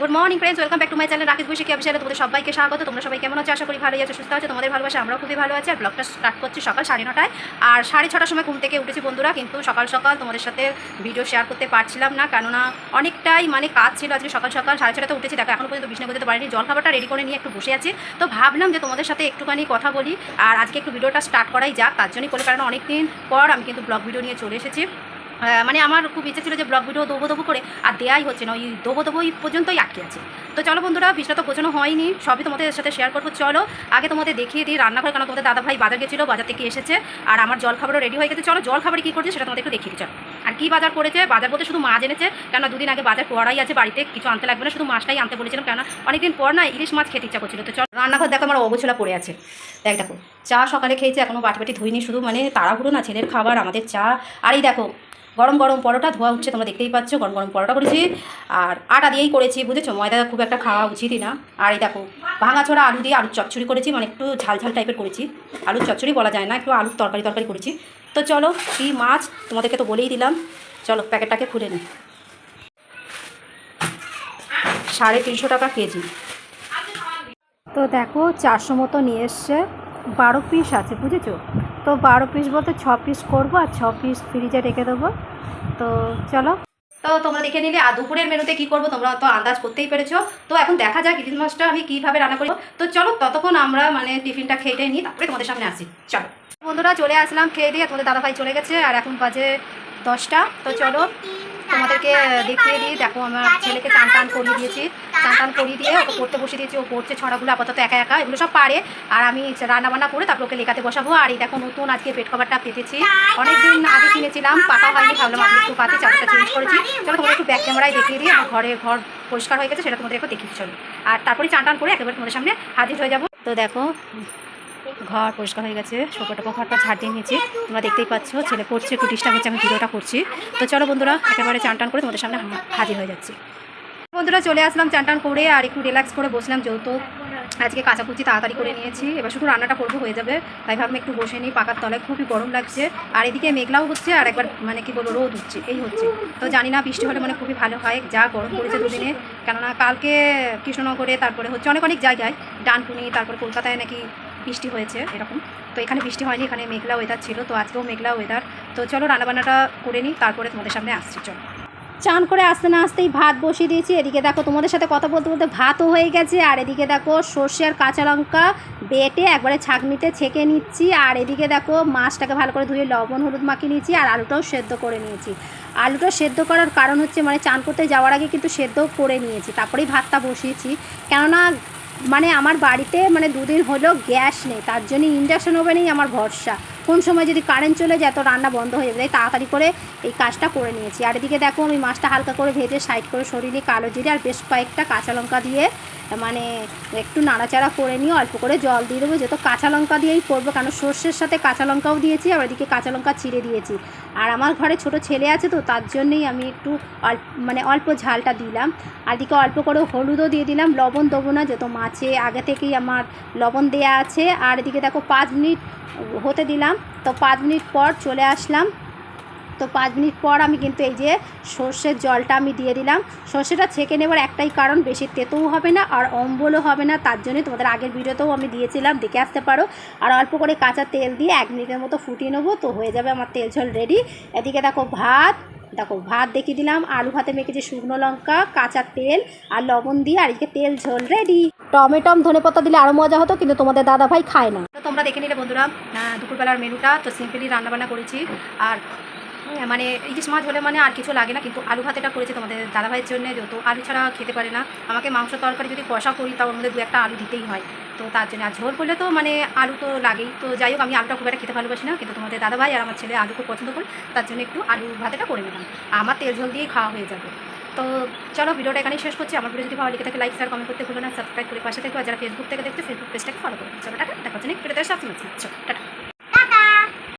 Good morning friends welcome back to my channel Rakesh Baishakhi অফিসিয়ালে তোমাদের সবাইকে স্বাগত। তোমরা সবাই কেমন আছো? আশা করি ভালোই আছো, সুস্থ আছো, তোমাদের ভালোবাসা, আমরাও খুবই ভালো আছি। আর ব্লগটা স্টার্ট করছি সকাল সাড়ে নটায়। আর সাড়ে ছটার সময় ঘুম থেকে উঠেছি বন্ধুরা, কিন্তু সকাল সকাল তোমাদের সাথে ভিডিও শেয়ার করতে পারছিলাম না। কেননা অনেকটাই মানে কাজ ছিল আজকে সকাল সকাল। সাড়ে ছটাতে উঠেছি, দেখো, এখন পর্যন্ত বিছনা করতে পারিনি। জল খাবারটা রেডি করে নিয়ে একটু বসে আছি। তো ভাবলাম যে তোমাদের সাথে একটুখানি কথা বলি। আর আজকে একটু ভিডিওটা স্টার্ট করাই যাক। তার জন্যই করে কারণ অনেকদিন পর আমি কিন্তু ব্লগ ভিডিও নিয়ে চলে এসেছি। মানে আমার খুব ইচ্ছে ছিল যে ব্লগ ভিডিও দেবো দেবো করে, আর দেয়াই হচ্ছে না, ওই দেবো দেবো ওই পর্যন্তই আটকে আছে। তো চলো বন্ধুরা, ভিডিওটা তো গোছানো হয়নি, সবই তোমাদের সাথে শেয়ার করব। চলো, আগে তোমাদের দেখিয়ে দিই রান্নাঘর কেন তোমাদের দাদা ভাই বাজার গেছিল, বাজার থেকে এসেছে, আর আমার জল খাবারও রেডি হয়ে গেছে। চলো জল খাবার কী করছে সেটা তোমাদের একটু দেখিয়ে চলো। আর কি বাজার করেছে? বাজার বলতে শুধু মাছ এনেছে, কেননা দুদিন আগে বাজার করাই আছে বাড়িতে, কিছু আনতে লাগবে না, শুধু মাছটাই আনতে বলেছিলাম, কেননা অনেকদিন পর না ইলিশ মাছ খেতে ইচ্ছা করছিল। তো চল, রান্নাঘর দেখো আমার অগোছলা পড়ে আছে। দেখ দেখো, চা সকালে খেয়েছে এখনও বাটি বাটি ধুইনি, শুধু মানে তাড়াহুড়ো না, ছেলের খাবার, আমাদের চা। আর এই দেখো, গরম গরম পরোটা, ধোয়া উঠছে, তোমরা দেখতেই পাচ্ছ, গরম গরম পরোটা করেছি। আর আটা দিয়েই করেছি, বুঝেছ? ময়দা খুব একটা খাওয়া উচিতই না। আর এই দেখো ভাঙা ছোড়া আলু দিয়ে আলুর চচ্চড়ি করেছি মানে একটু ঝাল ঝাল টাইপের করেছি। আলুর চচ্চড়ি বলা যায় না, একটু আলুর তরকারি তরকারি করেছি। তো চলো, কী মাছ তোমাদেরকে তো বলেই দিলাম। চলো, প্যাকেটটাকে খুলে নিই সাড়ে তিনশো টাকা কেজি। তো দেখো, চারশো মতো নিয়ে এসছে। বারো পিস আছে, বুঝেছ? তো বারো পিস বলতে ছ পিস করব আর ছ পিস ফ্রিজে রেখে দেবো। তো চলো তো তোমরা দেখে নিলে। আর দুপুরের মেনুতে কি করব তোমরা তো আন্দাজ করতেই পেরেছ। তো এখন দেখা যাক ইলিশ মাছটা আমি কীভাবে রান্না করব। তো চলো ততক্ষণ আমরা মানে টিফিনটা খেয়ে নিই, তারপরে তোমাদের সামনে আসি। চলো। বন্ধুরা চলে আসলাম খেয়ে দিয়ে, তোমাদের দাদাভাই চলে গেছে, আর এখন বাজে দশটা। তো চলো। তোমাদেরকে দেখিয়ে দিই। দেখো, আমার ছেলেকে চান টান করিয়ে দিয়েছি। চান টান করিয়ে দিয়ে ওকে পড়তে বসিয়ে দিয়েছি। ও পড়ছে, ছড়াগুলো আপাতত একা একা, এগুলো সব পারে। আর আমি রান্না বান্না করে তারপর ওকে লেখাতে বসাবো। আর এই দেখো, নতুন আজকে পেট কভারটা পেতেছি। অনেকদিন আগে কিনেছিলাম পাতা হয়নি, ভাবলাম আজকে একটু পাতি চারটা চেঞ্জ করেছি। চলো, তোমাদের একটু ব্যাক ক্যামেরায় দেখিয়ে দিই। আমার ঘরে ঘর পরিষ্কার হয়ে গেছে, সেটা তোমাদের একটু দেখিয়ে চলো। আর তারপরে চান টান করে একেবারে তোমাদের সামনে হাজির হয়ে যাব। তো দেখো ঘর পরিষ্কার হয়ে গেছে টোপো ঘরটা ঝাড় দিয়ে নিয়েছি। তোমরা দেখতেই পাচ্ছ, ছেলে পড়ছে, একটু ডিস্টার্ব হচ্ছে, আমি ভিডিওটা করছি। তো চলো বন্ধুরা, একেবারে চান টান করে তোমাদের সামনে হাজির হয়ে যাচ্ছি। বন্ধুরা, চলে আসলাম চান টান করে আর একটু রিল্যাক্স করে বসলাম যেহেতু আজকে কাঁচাকুচি তাড়াতাড়ি করে নিয়েছি। এবার শুধু রান্নাটা করব, হয়ে যাবে। তাই ভাবলাম একটু বসে নিই, পাকার তলায় খুবই গরম লাগছে। আর এদিকে মেঘলাও হচ্ছে, আর একবার মানে কি বলব, রোদ হচ্ছে এই হচ্ছে। তো জানি না, বৃষ্টি হলে মানে খুবই ভালো হয়, যা গরম পড়েছে দুদিনে। কেননা কালকে কৃষ্ণনগরে, তারপরে হচ্ছে অনেক অনেক জায়গায়, ডানকুনি, তারপরে কলকাতায় নাকি বৃষ্টি হয়েছে, এরকম। তো এখানে বৃষ্টি হয়নি, এখানে মেঘলা ওয়েদার ছিল, তো আজকেও মেঘলা ওয়েদার তো চলো রান্নাবান্নাটা করে নিই, তারপরে তোমাদের সামনে আসছি, চলো। চান করে আসতে না আসতেই ভাত বসিয়ে দিয়েছি। এদিকে দেখো তোমাদের সাথে কথা বলতে বলতে ভাতও হয়ে গেছে, আর এদিকে দেখো সর্ষে আর কাঁচা লঙ্কা বেটে একবারে ছাঁকনিতে ছেঁকে নিচ্ছি, আর এদিকে দেখো মাছটাকে ভালো করে ধুয়ে লবণ, হলুদ মাখিয়ে নিয়েছি, আর আলুটাও সেদ্ধ করে নিয়েছি। আলুটা সেদ্ধ করার কারণ হচ্ছে মানে চান করতে যাওয়ার আগে কিন্তু সেদ্ধ করে নিয়েছি, তারপরেই ভাতটা বসিয়েছি। কেননা মানে আমার বাড়িতে মানে দুদিন হলো গ্যাস নেই তার জন্য ইন্ডাকশন ওভেনেই আমার ভরসা। কোন সময় যদি কারেন্ট চলে যায়, তো রান্না বন্ধ হয়ে যাবে। তাই তাড়াতাড়ি করে এই কাজটা করে নিয়েছি। আর এদিকে দেখো, আমি মাছটা হালকা করে ভেজে সাইড করে সরিয়ে কালো জিরে আর বেশ কয়েকটা কাঁচা লঙ্কা দিয়ে মানে একটু নাড়াচাড়া করে নিয়ে, অল্প করে জল দিয়ে দেবো। যেহেতু কাঁচা লঙ্কা দিয়েই করব, কারণ সর্ষের সাথে কাঁচা লঙ্কাও দিয়েছি আর এদিকে কাঁচা লঙ্কা চিড়ে দিয়েছি। আর আমার ঘরে ছোট ছেলে আছে তো, তার জন্যই আমি একটু অল্প মানে অল্প ঝালটা দিলাম। আর এদিকে অল্প করে হলুদও দিয়ে দিলাম, লবণ দেবো না, যেহেতু মাছে আগে থেকেই আমার লবণ দেয়া আছে। আর এদিকে দেখো, পাঁচ মিনিট হতে দিলাম। তো পাঁচ মিনিট পর চলে আসলাম। তো পাঁচ মিনিট পর আমি কিন্তু এই যে সর্ষের জলটা আমি দিয়ে দিলাম। সর্ষেটা ছেঁকে নেবার একটাই কারণ, বেশি তেতোও হবে না আর অম্বলও হবে না। তার জন্যই তোমাদের আগের ভিডিওতেও আমি দিয়েছিলাম, দেখে আসতে পারো। আর অল্প করে কাঁচা তেল দিয়ে এক মিনিটের মতো ফুটিয়ে নেব। তো হয়ে যাবে আমার তেল ঝোল রেডি এদিকে দেখো ভাত দেখো ভাত দেখিয়ে দিলাম। আলু ভাতে মেখেছি শুকনো লঙ্কা, কাঁচা তেল আর লবণ দিয়ে আর এদিকে তেল ঝোল রেডি টমেটম ধনে পাতা দিলে আরও মজা হতো, কিন্তু তোমাদের দাদা ভাই খায় না। তোমরা দেখে নিলে বন্ধুরা দুপুরবেলার মেনুটা। তো সিম্পলি রান্নাবান্না করেছি। আর মানে ইলিশ মাছ হলে মানে আর কিছু লাগে না, কিন্তু আলু ভাতেটা করেছি তোমাদের দাদাভাইয়ের জন্য যেহেতু আলু ছাড়া খেতে পারে না। আমাকে মাংস তরকারি যদি কষা করি তার মধ্যে দু একটা আলু দিতেই হয়। তো তার জন্য আর ঝোল করলে তো মানে আলু তো লাগেই। তো যাই হোক, আমি আলুটা খুব একটা খেতে ভালোবাসি না, কিন্তু তোমাদের দাদাভাই আর আমার ছেলে আলু খুব পছন্দ করে, তার জন্য একটু আলু ভাতেটা করে নিলাম। আমার তেল ঝোল দিয়েই খাওয়া হয়ে যাবে। তো চলো ভিডিওটা এখানেই শেষ করছি। আমার ভিডিও যদি ভালো লেগে থাকে লাইক শেয়ার কমেন্ট করতে ভুলো না। সাবস্ক্রাইব করে পাশে থেকে যারা ফেসবুক থেকে দেখতে ফেসবুক পেজটাকে ফলো করবে চলো, টাটা। দেখা হচ্ছে ভিডিওতে সাথে টাটা।